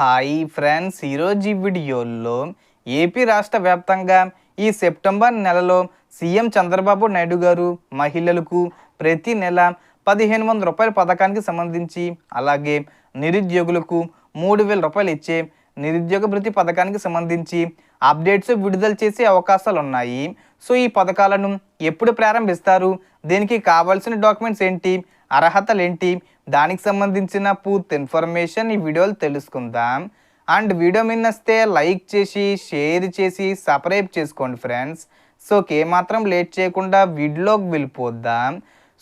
Hi friends ఈరోజు ఈ వీడియోలో ఏపీ రాష్ట్ర వ్యాప్తంగా ఈ సెప్టెంబర్ నెలలో సీఎం చంద్రబాబు నాయుడు గారు మహిళలకు ప్రతి నెల పదిహేను వందల రూపాయల పథకానికి సంబంధించి అలాగే నిరుద్యోగులకు మూడు వేల రూపాయలు ఇచ్చే నిరుద్యోగ భృతి పథకానికి సంబంధించి అప్డేట్స్ విడుదల చేసే అవకాశాలు ఉన్నాయి. సో ఈ పథకాలను ఎప్పుడు ప్రారంభిస్తారు? దీనికి కావాల్సిన డాక్యుమెంట్స్ ఏంటి? అర్హతలు ఏంటి దానికి సంబంధించిన పూర్తి ఇన్ఫర్మేషన్ ఈ వీడియోలు తెలుసుకుందాం. అండ్ వీడియో మీద వస్తే లైక్ చేసి షేర్ చేసి సబ్స్క్రైబ్ చేసుకోండి ఫ్రెండ్స్. సో ఏమాత్రం లేట్ చేయకుండా వీడియోకి వెళ్ళిపోద్దాం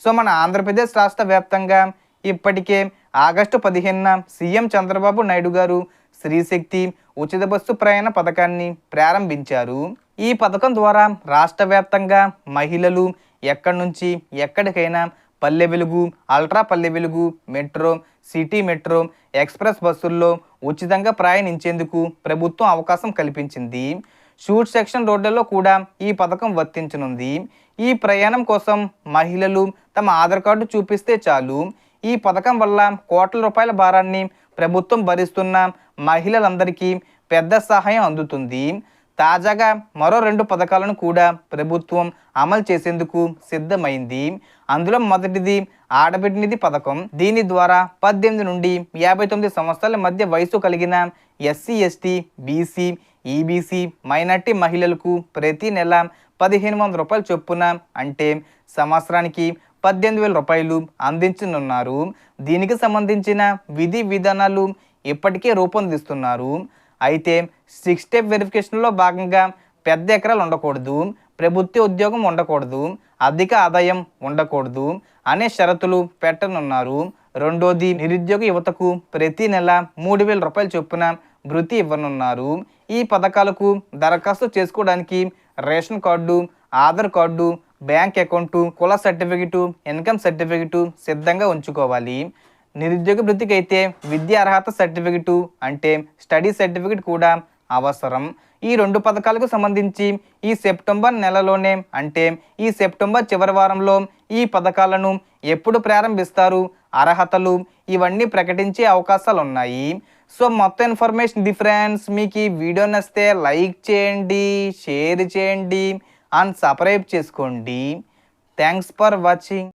సో మన ఆంధ్రప్రదేశ్ రాష్ట్ర వ్యాప్తంగా ఇప్పటికే ఆగస్టు పదిహేనున సీఎం చంద్రబాబు నాయుడు గారు స్త్రీశక్తి ఉచిత బస్సు ప్రయాణ పథకాన్ని ప్రారంభించారు. ఈ పథకం ద్వారా రాష్ట్ర వ్యాప్తంగా మహిళలు ఎక్కడి నుంచి ఎక్కడికైనా Palle Velugu ultra Palle Velugu metro city metro express బస్సుల్లో ఉచితంగా ప్రయాణించేందుకు ప్రభుత్వం అవకాశం కల్పించింది. షూట్ సెక్షన్ రోడ్లలో కూడా ఈ పథకం వర్తించనుంది. ఈ ప్రయాణం కోసం మహిళలు తమ ఆధార్ కార్డు చూపిస్తే చాలు. ఈ పథకం వల్ల కోట్ల రూపాయల భారాన్ని ప్రభుత్వం భరిస్తున్న మహిళలందరికీ పెద్ద సహాయం అందుతుంది. తాజాగా మరో రెండు పథకాలను కూడా ప్రభుత్వం అమలు చేసేందుకు సిద్ధమైంది. అందులో మొదటిది ఆడబిడ్డనిధి పథకం. దీని ద్వారా పద్దెనిమిది నుండి యాభై తొమ్మిది సంవత్సరాల మధ్య వయసు కలిగిన SC ST BC EBC minority మహిళలకు ప్రతి నెల పదిహేను వందల రూపాయలు చొప్పున అంటే సంవత్సరానికి పద్దెనిమిది వేల రూపాయలు అందించనున్నారు. దీనికి సంబంధించిన విధి విధానాలు ఇప్పటికే రూపొందిస్తున్నారు. అయితే సిక్స్ స్టెప్ వెరిఫికేషన్లో భాగంగా పెద్ద ఎకరాలు ఉండకూడదు ప్రభుత్వ ఉద్యోగం ఉండకూడదు అధిక ఆదాయం ఉండకూడదు అనే షరతులు పెట్టనున్నారు. రెండోది నిరుద్యోగ యువతకు ప్రతి నెల మూడు వేల రూపాయల చొప్పున భృతి ఇవ్వనున్నారు. ఈ పథకాలకు దరఖాస్తు చేసుకోవడానికి ration card Aadhaar card bank account కుల సర్టిఫికెటు ఇన్కమ్ సర్టిఫికెటు సిద్ధంగా ఉంచుకోవాలి. నిరుద్యోగ వృత్తికి అయితే విద్యా అర్హత సర్టిఫికెటు అంటే స్టడీ సర్టిఫికెట్ కూడా అవసరం. ఈ రెండు పథకాలకు సంబంధించి ఈ సెప్టెంబర్ నెలలోనే అంటే ఈ సెప్టెంబర్ చివరి వారంలో ఈ పథకాలను ఎప్పుడు ప్రారంభిస్తారు అర్హతలు ఇవన్నీ ప్రకటించే అవకాశాలు ఉన్నాయి సో మొత్తం ఇన్ఫర్మేషన్ డిఫరెన్స్ మీకు ఈ వీడియో నచ్చితే లైక్ చేయండి షేర్ చేయండి అండ్ సబ్స్క్రైబ్ చేసుకోండి. Thanks for watching.